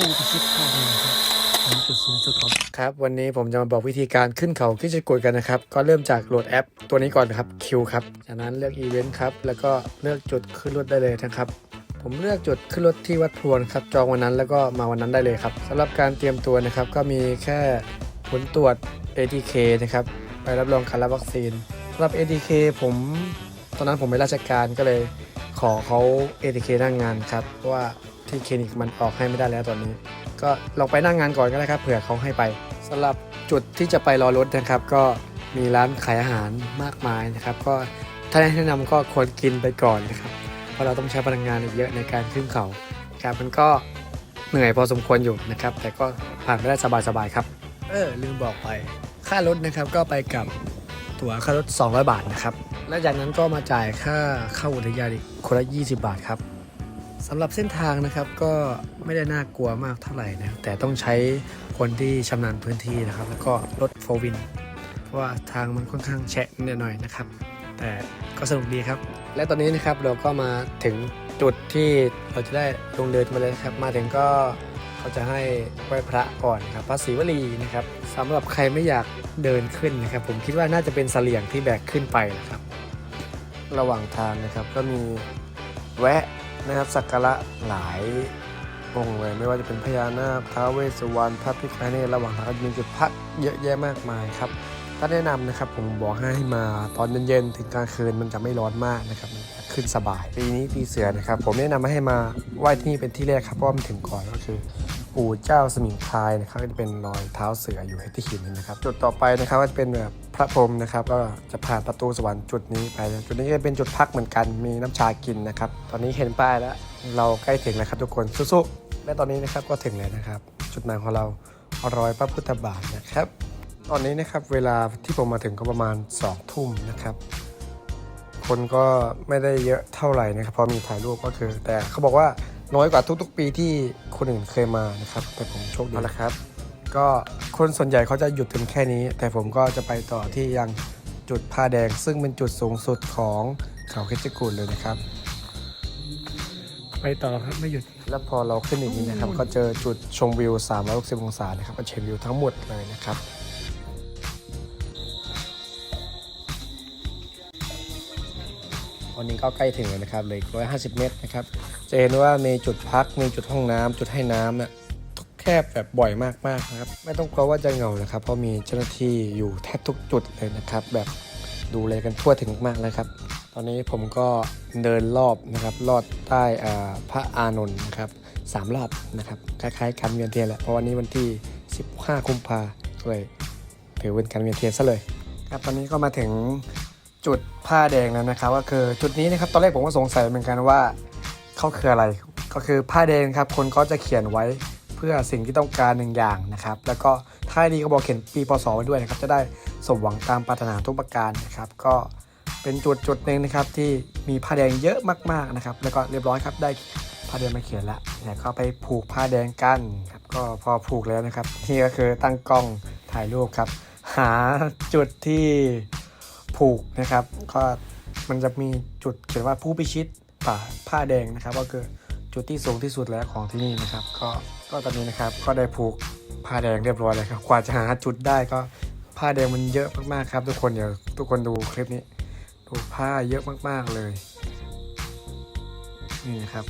ผู้พิชิตข้าเองครับจุดสูงสุดครับครับวันนี้ผมจะมาบอกวิธีการขึ้นเขาคิดจะกดกันนะครับ ก็เริ่มจากโหลดแอป ตัวนี้ก่อนนะครับคิวครับจากนั้นเลือกอีเวนต์ครับแล้วก็เลือกจุดขึ้นรถได้เลยนะครับผมเลือกจุดขึ้นรถที่วัดพลวนครับจองวันนั้นแล้วก็มาวันนั้นได้เลยครับสำหรับการเตรียมตัวนะครับ ก็มีแค่ผลตรวจ ATK นะครับไปรับรองการรับวัคซีนสำหรับ ATK ผมตอนนั้นผมเป็นราชการก็เลยขอเขา ATK หน้างงานครับเพราะว่า ที่คลินิกมันออกให้ไม่ได้แล้วตอนนี้ ก็ลองไปนั่งงานก่อนก็ได้ครับเผื่อเขาให้ไปสำหรับจุดที่จะไปรอรถนะครับ ก็มีร้านขายอาหารมากมายนะครับ ก็ถ้าแนะนำก็ควรกินไปก่อนนะครับเพราะเราต้องใช้พลังงานอีกเยอะในการขึ้นเขาครับมันก็เหนื่อยพอสมควรอยู่นะครับ แต่ก็ผ่านไปได้สบายๆครับ เออลืมบอกไป ค่ารถนะครับก็ไปกับตั๋วค่ารถ 200 บาทนะครับ และจากนั้นก็มาจ่ายค่าเข้าอุทยานอีกคนละ 20 บาทครับ สำหรับเส้นทางนะครับก็ไม่ได้น่ากลัวมากเท่าไหร่นะแต่ต้องใช้คนที่ชำนาญพื้นที่นะครับ แล้วก็รถโฟวิน เพราะว่าทางมันค่อนข้างแฉะนิดหน่อยนะครับ แต่ก็สนุกดีครับ และตอนนี้นะครับเราก็มาถึงจุดที่เราจะได้ลงเดินมาเลยครับ มาถึงก็เขาจะให้ไหว้พระก่อนครับพระศรีวลีนะครับสำหรับใครไม่อยากเดินขึ้นนะครับ ผมคิดว่าน่าจะเป็นเสลี่ยงที่แบกขึ้นไปนะครับ ระหว่างทางนะครับก็มีแวะ นะครับสักการะหลายองค์เลยไม่ว่าจะเป็นพญานาคท้าวเวสสุวรรณพระพิฆเนศระหว่างทางก็มีจุดพักเยอะแยะมากมายครับถ้าแนะนำนะครับผมบอกให้มาตอนเย็นๆถึงกลางคืนมันจะไม่ร้อนมากนะครับขึ้นสบายปีนี้ปีเสือนะครับผมแนะนำให้มาไหว้ที่นี่เป็นที่แรกครับเพราะมันถึงก่อนก็คือ ปู่เจ้าสมิงพรายนะครับก็จะเป็นรอยเท้าเสืออยู่ที่หินนะครับ จุดต่อไปนะครับก็จะเป็นแบบพระพรหมนะครับก็จะผ่านประตูสวรรค์จุดนี้ไป จุดนี้ก็จะเป็นจุดพักเหมือนกันมีน้ำชากินนะครับ ตอนนี้เห็นป้ายแล้วเราใกล้ถึงแล้วครับทุกคนสู้ๆและตอนนี้นะครับก็ถึงแล้วนะครับ จุดหมายของเรารอยพระพุทธบาทนะครับ ตอนนี้นะครับเวลาที่ผมมาถึงก็ประมาณ2ทุ่มนะครับคนก็ไม่ได้เยอะเท่าไหร่นะครับพราะมีถ่ายรูปก็คือ แต่เขาบอกว่าน้อยกว่าทุกๆ ปีที่ คนอื่นเคยมานะครับ แต่ผมโชคดีนะครับ ก็คนส่วนใหญ่เขาจะหยุดถึงแค่นี้ แต่ผมก็จะไปต่อที่ยังจุดผ้าแดง ซึ่งเป็นจุดสูงสุดของเขาคิดจกูดเลยนะครับ ไปต่อครับไม่หยุด แล้วพอเราขึ้นอีกนี้นะครับ ก็เจอจุดชมวิว 360 องศานะครับก็เห็นวิวทั้งหมดเลยนะครับ วันนี้ก็ใกล้ถึงแล้วนะครับเหลย150เมตรนะครับจะเห็นว่ามีจุดพักมีจุดห้องน้ำจุดให้น้ำเนี่ยแคบแบบบ่อยมากๆนะครับ ไม่ต้องกลัวว่าจะเหงานะครับ เพราะมีเจ้าหน้าที่อยู่แทบทุกจุดเลยนะครับ แบบดูแลกันทั่วถึงมากเลยครับ ตอนนี้ผมก็เดินรอบนะครับลอดใต้พระอานนท์นะครับสามรอบนะครับคล้ายๆการเวียนเทียนแหละเพราะวันนี้วันที่ 15 กุมภาเลยถือเป็นการเวียนเทียนซะเลยครับตอนนี้ก็มาถึง จุดผ้าแดงแล้วนะครับ ก็คือจุดนี้นะครับตอนแรกผมก็สงสัยเหมือนกันว่าเขาคืออะไร ก็คือผ้าแดงครับคนก็จะเขียนไว้เพื่อสิ่งที่ต้องการหนึ่งอย่างนะครับ แล้วก็ท้ายนี้ก็บอกเขียนปีพศไว้ด้วยนะครับ จะได้สมหวังตามปรารถนาทุกประการนะครับ ก็เป็นจุดจุดหนึ่งนะครับที่มีผ้าแดงเยอะมากๆนะครับ แล้วก็เรียบร้อยครับได้ผ้าแดงมาเขียนแล้วเนี่ยก็ไปผูกผ้าแดงกันครับก็พอผูกแล้วนะครับนี่ก็คือตั้งกล้องถ่ายรูปครับ หาจุดที่ ผูกนะครับ ก็มันจะมีจุดเขียนว่าผู้พิชิตป่าผ้าแดงนะครับ ก็คือจุดที่สูงที่สุดแล้วของที่นี่นะครับ ก็ก็ตอนนี้นะครับก็ได้ผูกผ้าแดงเรียบร้อยเลยครับกว่าจะหาจุดได้ก็ผ้าแดงมันเยอะมากๆครับ ทุกคนเดี๋ยวทุกคนดูคลิปนี้ ดูผ้าเยอะมากๆเลย นี่นะครับ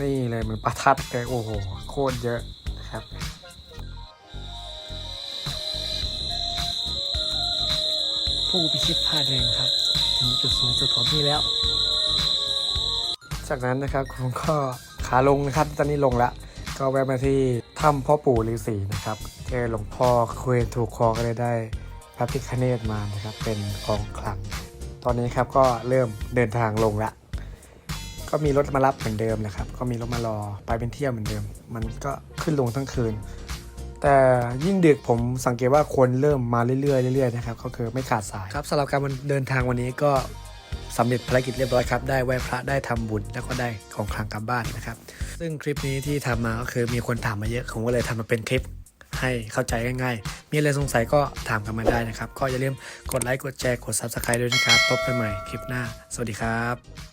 นี่เลยเหมือนประทัดเลยโอ้โหโคตรเยอะนะครับ ผู้พิชิตผ้าแดงครับ ถึงจุดสูงสุดของที่แล้ว จากนั้นนะครับผมก็ขาลงนะครับ ตอนนี้ลงละ ก็แวะมาที่ถ้ำพ่อปู่ฤาษีนะครับเจอหลวงพ่อคุยถูกคอก็เลยได้พระพิฆเนศมานะครับ เป็นของขลัง ตอนนี้ครับก็เริ่มเดินทางลงละ ก็มีรถมารับเหมือนเดิมนะครับ ก็มีรถมารอไปเป็นเที่ยวเหมือนเดิม มันก็ขึ้นลงทั้งคืน แต่ยิ่งดึกผมสังเกตว่าคนเริ่มมาเรื่อยๆเรื่อยๆนะครับก็คือไม่ขาดสายครับสำหรับการเดินทางวันนี้ก็สำเร็จภารกิจเรียบร้อยครับ ได้ไหว้พระได้ทำบุญแล้วก็ได้ของคลังกลับบ้านนะครับ ซึ่งคลิปนี้ที่ทำมาก็คือมีคนถามมาเยอะผมก็เลยทำมาเป็นคลิปให้เข้าใจง่ายๆ มีอะไรสงสัยก็ถามกันมาได้นะครับ ก็อย่าลืมกดไลค์กดแชร์กด Subscribe ด้วยนะครับพบกันใหม่คลิปหน้า สวัสดีครับ